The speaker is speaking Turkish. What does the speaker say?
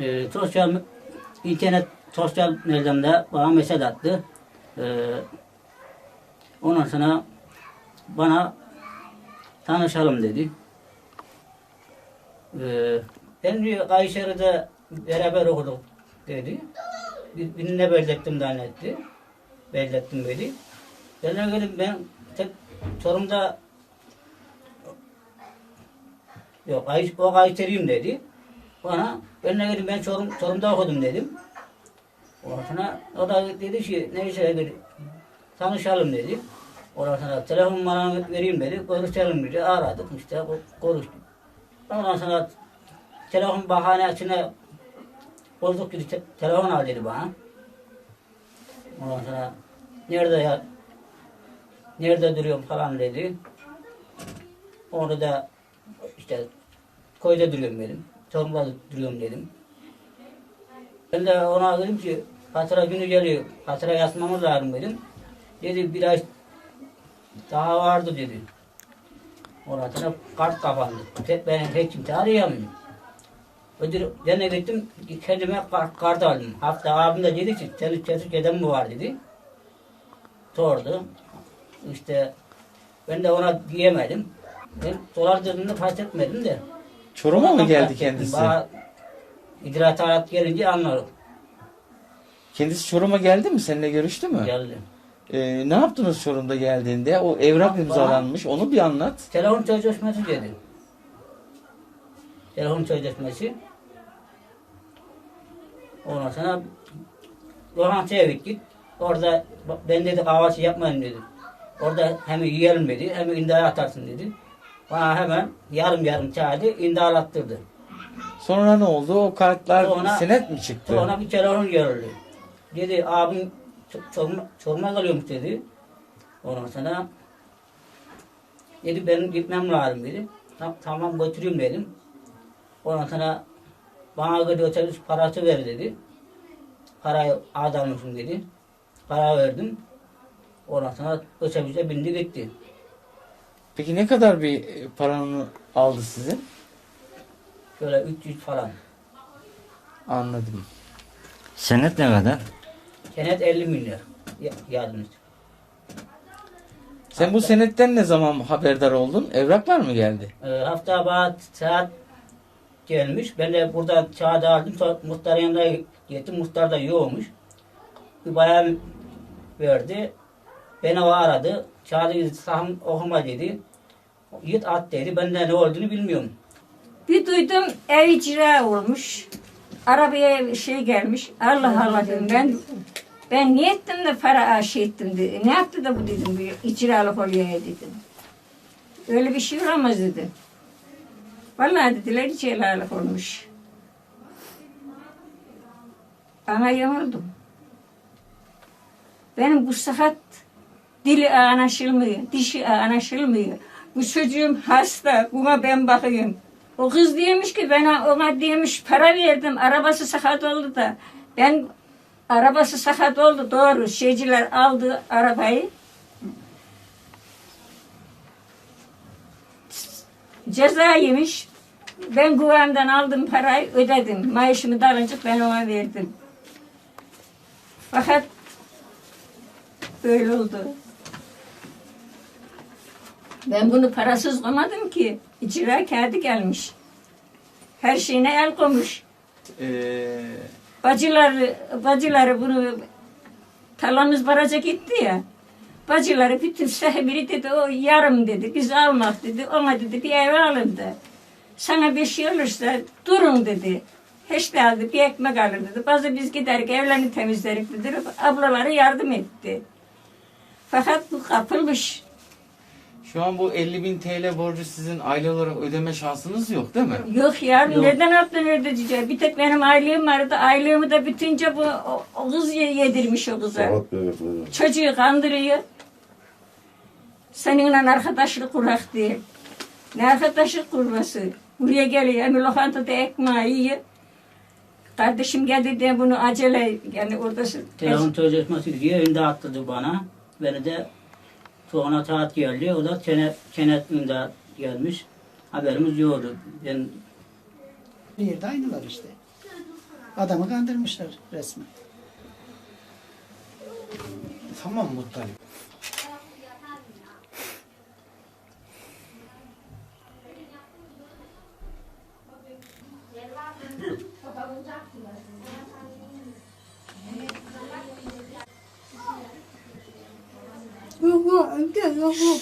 e, sosyal internet sosyal medyamda bana mesaj attı. E, ondan sonra bana tanışalım dedi. E, ben diyor Kayseri'de beraber okuduk dedi. Bir- Birine bellettim zannetti. Bellettim dedi. Ben de dedim ben tek Çorum'da yok o Kayseriyim dedi. Bana ben de dedim ben Çorum, Çorum'da okudum dedim. Ondan sonra o da dedi ki neyse dedi, tanışalım dedi. Ondan sonra telefon bana vereyim dedi. Konuşalım dedi. Aradık işte ko- konuştuk. Ondan sonra telefon bahanesine bozuk bir te- telefon al dedi bana. Ondan sonra nerede ya nerede duruyorum falan dedi. Onu da işte koyda duruyorum dedim. Çorum'da duruyorum dedim. Ben de ona dedim ki fatura günü geliyor. Fatura yazmamız lazım dedim. Dedi bir ay daha vardı dedi. Ondan sonra kart kapandı. Tek, ben hiç kimse arayamıyorum. Ödür, ben de gittim kendime kart, kart aldım. Hafta abim de dedi ki senin Türkiye'den mi var dedi. Sordu. İşte ben de ona giyemedim. Ben dolar dediğinde fark etmedim de. Çorum'a mı geldi kendisi? Bana icraat hayat gelince anladım. Kendisi Çorum'a geldi mi? Seninle görüştü mü? Geldi. Ee, ne yaptınız Çorum'da geldiğinde? O evrak Bana- imzalanmış. Onu bir anlat. Telefon sözleşmesi dedi. Telefon sözleşmesi. Ondan sonra lokantaya gittik. Orada ben dedi kahvaltı yapmayın dedi. Orada hem yiyelim dedi hem indara atarsın dedi. Bana hemen yarım yarım çağırdı indarattırdı. Sonra ne oldu? O kartlar Sonra- senet mi çıktı? Sonra bir telefon geldi. Dedi abim çorma, çorma kalıyormuş dedi. Ondan sonra dedi benim gitmem lazım dedi. "Ta- Tamam götüreyim dedim. Ondan sonra bana dedi otobüs parası ver dedi. Parayı az almışım dedi. Para verdim. Ondan sonra otobüse bindi gitti. Peki ne kadar bir e, paranı aldı sizin? Şöyle 300 falan. Anladım. Senet ne kadar? Senet 50 milyar ya- yardımcı. Sen bu senetten ne zaman haberdar oldun? Evraklar mı geldi? E, hafta bana saat gelmiş. Ben de burada kağıdı aldım. Sonra muhtarın yanına gittim. Muhtar da yoğmuş. Bir bayan verdi. Beni o aradı. Kağıdı saham okuma dedi. Git at dedi. Ben de ne olduğunu bilmiyorum. Bir duydum ev icra olmuş. Arabaya şey gelmiş. Allah Allah dedim ben. Ben niye ettim de para aşı ettim dedi. Ne yaptı da bu dedim bir icralık oluyor dedim. Öyle bir şey olamaz dedim. Vallahi dediler icralık olmuş. Bana yanıldım. Benim bu saat dili anlaşılmıyor, dişi anlaşılmıyor. Bu çocuğum hasta, buna ben bakıyorum. O kız diyormuş ki ben ona diyormuş para verdim, arabası sakat oldu da. Ben arabası sakat oldu doğru. Şeyciler aldı arabayı. Ceza yemiş. Ben güvemden aldım parayı ödedim. Maaşımı da alınca ben ona verdim. Fakat böyle oldu. Ben bunu parasız koymadım ki. İcra kağıdı gelmiş. Her şeyine el koymuş. Ee, Bacıları, bacıları bunu talamız baraca gitti ya. Bacıları bütün sahibiri dedi o yarım dedi. Biz almak dedi. Ona dedi bir ev alındı. Sana bir şey olursa durun dedi. Hiç de aldı bir ekmek alır dedi. Bazı biz giderik evlerini temizlerik dedi. Ablaları yardım etti. Fakat bu kapılmış. Şu an bu 50 bin TL borcu sizin aile olarak ödeme şansınız yok değil mi? Yok ya Yok. neden aklın ödeyeceğim? Bir tek benim aylığım vardı. Aylığımı da bütünce bu o, o kız ye- yedirmiş o kıza. Saat. Çocuğu kandırıyor. Seninle arkadaşlık kurak diye. Ne arkadaşlık kurması? Buraya geliyor. Hem lokantada ekmeği yiyor. Kardeşim geldi diye bunu acele yani orada Telefon sözleşmesi diye önde attırdı bana. Beni de sonra saat geldi. O da senet, senet imdat gelmiş. Haberimiz yoktu. Ben Bir yerde aynılar işte. Adamı kandırmışlar resmen. Tamam Muttalip. Yok yok, yok yok.